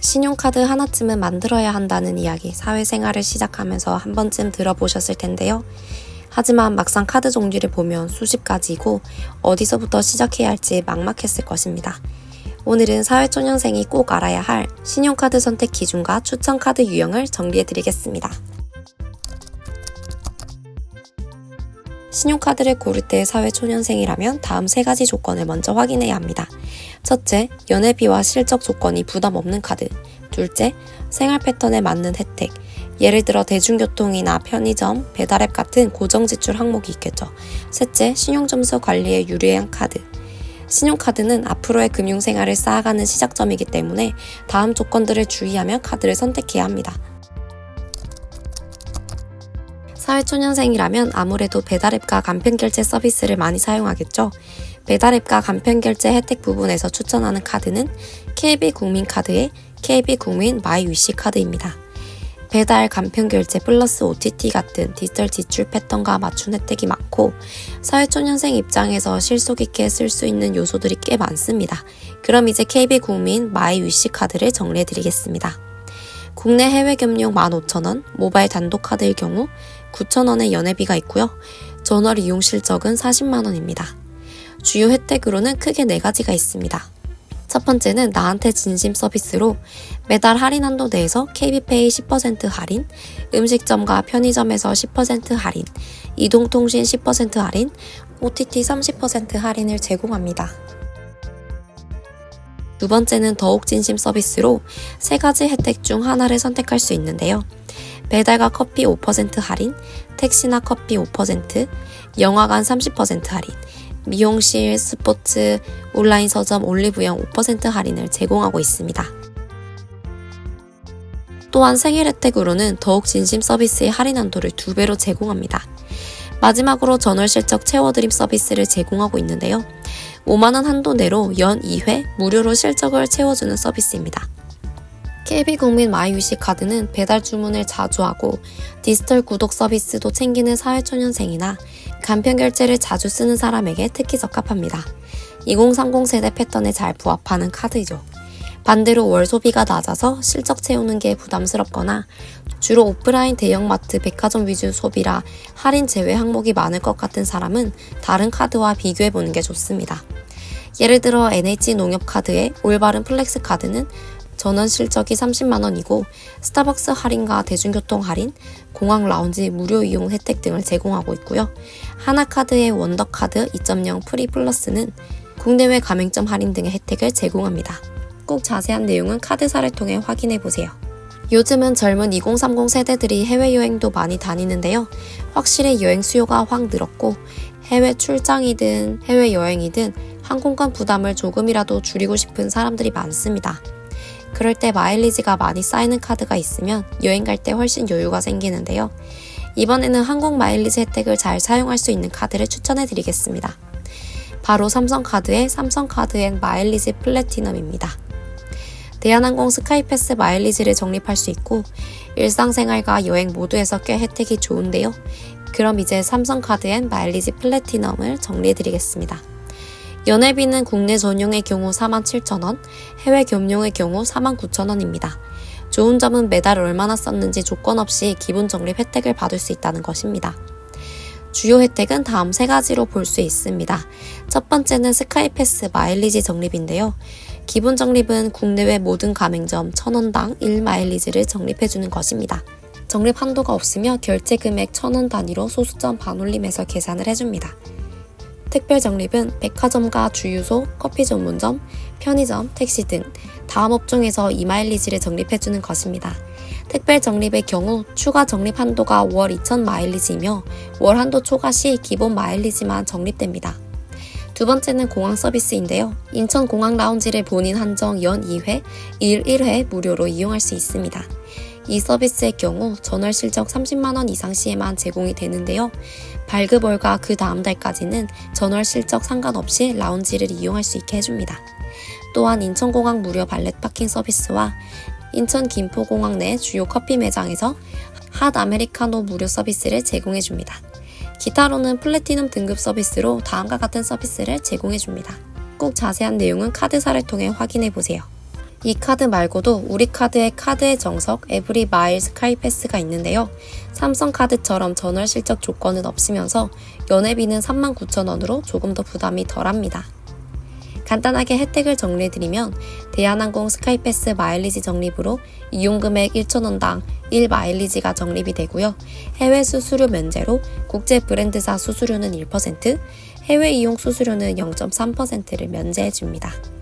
신용카드 하나쯤은 만들어야 한다는 이야기 사회생활을 시작하면서 한 번쯤 들어보셨을 텐데요. 하지만 막상 카드 종류를 보면 수십 가지이고 어디서부터 시작해야 할지 막막했을 것입니다. 오늘은 사회초년생이 꼭 알아야 할 신용카드 선택 기준과 추천 카드 유형을 정리해 드리겠습니다. 신용카드를 고를 때 사회초년생이라면 다음 세 가지 조건을 먼저 확인해야 합니다. 첫째, 연회비와 실적 조건이 부담 없는 카드. 둘째, 생활 패턴에 맞는 혜택. 예를 들어 대중교통이나 편의점, 배달앱 같은 고정 지출 항목이 있겠죠. 셋째, 신용점수 관리에 유리한 카드. 신용카드는 앞으로의 금융생활을 쌓아가는 시작점이기 때문에 다음 조건들을 주의하며 카드를 선택해야 합니다. 사회초년생이라면 아무래도 배달앱과 간편결제 서비스를 많이 사용하겠죠. 배달앱과 간편결제 혜택 부분에서 추천하는 카드는 KB국민카드의 KB국민 마이위시 카드입니다. 배달 간편결제 플러스 OTT 같은 디지털 지출 패턴과 맞춘 혜택이 많고 사회초년생 입장에서 실속 있게 쓸 수 있는 요소들이 꽤 많습니다. 그럼 이제 KB국민 마이위시 카드를 정리해 드리겠습니다. 국내 해외 겸용 15,000원, 모바일 단독 카드일 경우 9,000원의 연회비가 있고요. 전월 이용 실적은 40만 원입니다. 주요 혜택으로는 크게 네 가지가 있습니다. 첫 번째는 나한테 진심 서비스로 매달 할인 한도 내에서 KB페이 10% 할인, 음식점과 편의점에서 10% 할인, 이동통신 10% 할인, OTT 30% 할인을 제공합니다. 두 번째는 더욱 진심 서비스로 세 가지 혜택 중 하나를 선택할 수 있는데요. 배달과 커피 5% 할인, 택시나 커피 5%, 영화관 30% 할인, 미용실, 스포츠, 온라인 서점 올리브영 5% 할인을 제공하고 있습니다. 또한 생일 혜택으로는 더욱 진심 서비스의 할인 한도를 두 배로 제공합니다. 마지막으로 전월 실적 채워드림 서비스를 제공하고 있는데요. 5만원 한도 내로 연 2회 무료로 실적을 채워주는 서비스입니다. KB국민 마이유시 카드는 배달 주문을 자주 하고 디지털 구독 서비스도 챙기는 사회초년생이나 간편 결제를 자주 쓰는 사람에게 특히 적합합니다. 2030 세대 패턴에 잘 부합하는 카드이죠. 반대로 월 소비가 낮아서 실적 채우는 게 부담스럽거나 주로 오프라인 대형마트 백화점 위주 소비라 할인 제외 항목이 많을 것 같은 사람은 다른 카드와 비교해 보는 게 좋습니다. 예를 들어 NH 농협 카드의 올바른 플렉스 카드는 전원 실적이 30만 원이고 스타벅스 할인과 대중교통 할인, 공항 라운지 무료 이용 혜택 등을 제공하고 있고요. 하나카드의 원더카드 2.0 프리 플러스는 국내외 가맹점 할인 등의 혜택을 제공합니다. 꼭 자세한 내용은 카드사를 통해 확인해 보세요. 요즘은 젊은 2030 세대들이 해외여행도 많이 다니는데요. 확실히 여행 수요가 확 늘었고 해외 출장이든 해외여행이든 항공권 부담을 조금이라도 줄이고 싶은 사람들이 많습니다. 그럴 때 마일리지가 많이 쌓이는 카드가 있으면 여행 갈 때 훨씬 여유가 생기는데요. 이번에는 항공 마일리지 혜택을 잘 사용할 수 있는 카드를 추천해 드리겠습니다. 바로 삼성카드의 삼성카드앤 마일리지 플래티넘입니다. 대한항공 스카이패스 마일리지를 적립할 수 있고 일상생활과 여행 모두에서 꽤 혜택이 좋은데요. 그럼 이제 삼성카드앤 마일리지 플래티넘을 정리해 드리겠습니다. 연회비는 국내 전용의 경우 47,000원, 해외 겸용의 경우 49,000원입니다. 좋은 점은 매달 얼마나 썼는지 조건 없이 기본 적립 혜택을 받을 수 있다는 것입니다. 주요 혜택은 다음 세 가지로 볼 수 있습니다. 첫 번째는 스카이패스 마일리지 적립인데요. 기본 적립은 국내외 모든 가맹점 1000원당 1마일리지를 적립해주는 것입니다. 적립 한도가 없으며 결제 금액 1000원 단위로 소수점 반올림해서 계산을 해줍니다. 특별 적립은 백화점과 주유소, 커피 전문점, 편의점, 택시 등 다음 업종에서 이 마일리지를 적립해주는 것입니다. 특별 적립의 경우 추가 적립 한도가 월 2천 마일리지이며 월 한도 초과 시 기본 마일리지만 적립됩니다. 두 번째는 공항 서비스인데요. 인천 공항 라운지를 본인 한정 연 2회, 일 1회 무료로 이용할 수 있습니다. 이 서비스의 경우 전월 실적 30만원 이상 시에만 제공이 되는데요. 발급월과 그 다음 달까지는 전월 실적 상관없이 라운지를 이용할 수 있게 해줍니다. 또한 인천공항 무료 발렛 파킹 서비스와 인천 김포공항 내 주요 커피 매장에서 핫 아메리카노 무료 서비스를 제공해줍니다. 기타로는 플래티넘 등급 서비스로 다음과 같은 서비스를 제공해줍니다. 꼭 자세한 내용은 카드사를 통해 확인해보세요. 이 카드 말고도 우리 카드의 카드의 정석 에브리 마일 스카이패스가 있는데요. 삼성 카드처럼 전월 실적 조건은 없으면서 연회비는 39,000원으로 조금 더 부담이 덜합니다. 간단하게 혜택을 정리해드리면 대한항공 스카이패스 마일리지 적립으로 이용금액 1,000원당 1마일리지가 적립이 되고요. 해외 수수료 면제로 국제 브랜드사 수수료는 1%, 해외 이용 수수료는 0.3%를 면제해줍니다.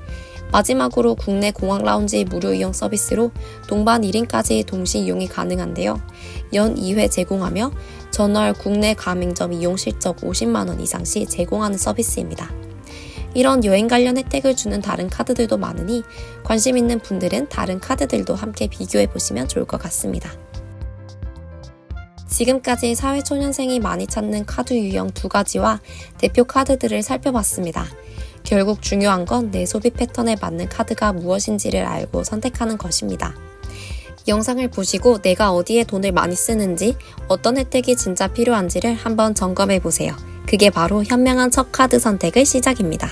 마지막으로 국내 공항 라운지 무료 이용 서비스로 동반 1인까지 동시 이용이 가능한데요. 연 2회 제공하며 전월 국내 가맹점 이용 실적 50만원 이상 시 제공하는 서비스입니다. 이런 여행 관련 혜택을 주는 다른 카드들도 많으니 관심 있는 분들은 다른 카드들도 함께 비교해 보시면 좋을 것 같습니다. 지금까지 사회초년생이 많이 찾는 카드 유형 두 가지와 대표 카드들을 살펴봤습니다. 결국 중요한 건 내 소비 패턴에 맞는 카드가 무엇인지를 알고 선택하는 것입니다. 영상을 보시고 내가 어디에 돈을 많이 쓰는지, 어떤 혜택이 진짜 필요한지를 한번 점검해 보세요. 그게 바로 현명한 첫 카드 선택의 시작입니다.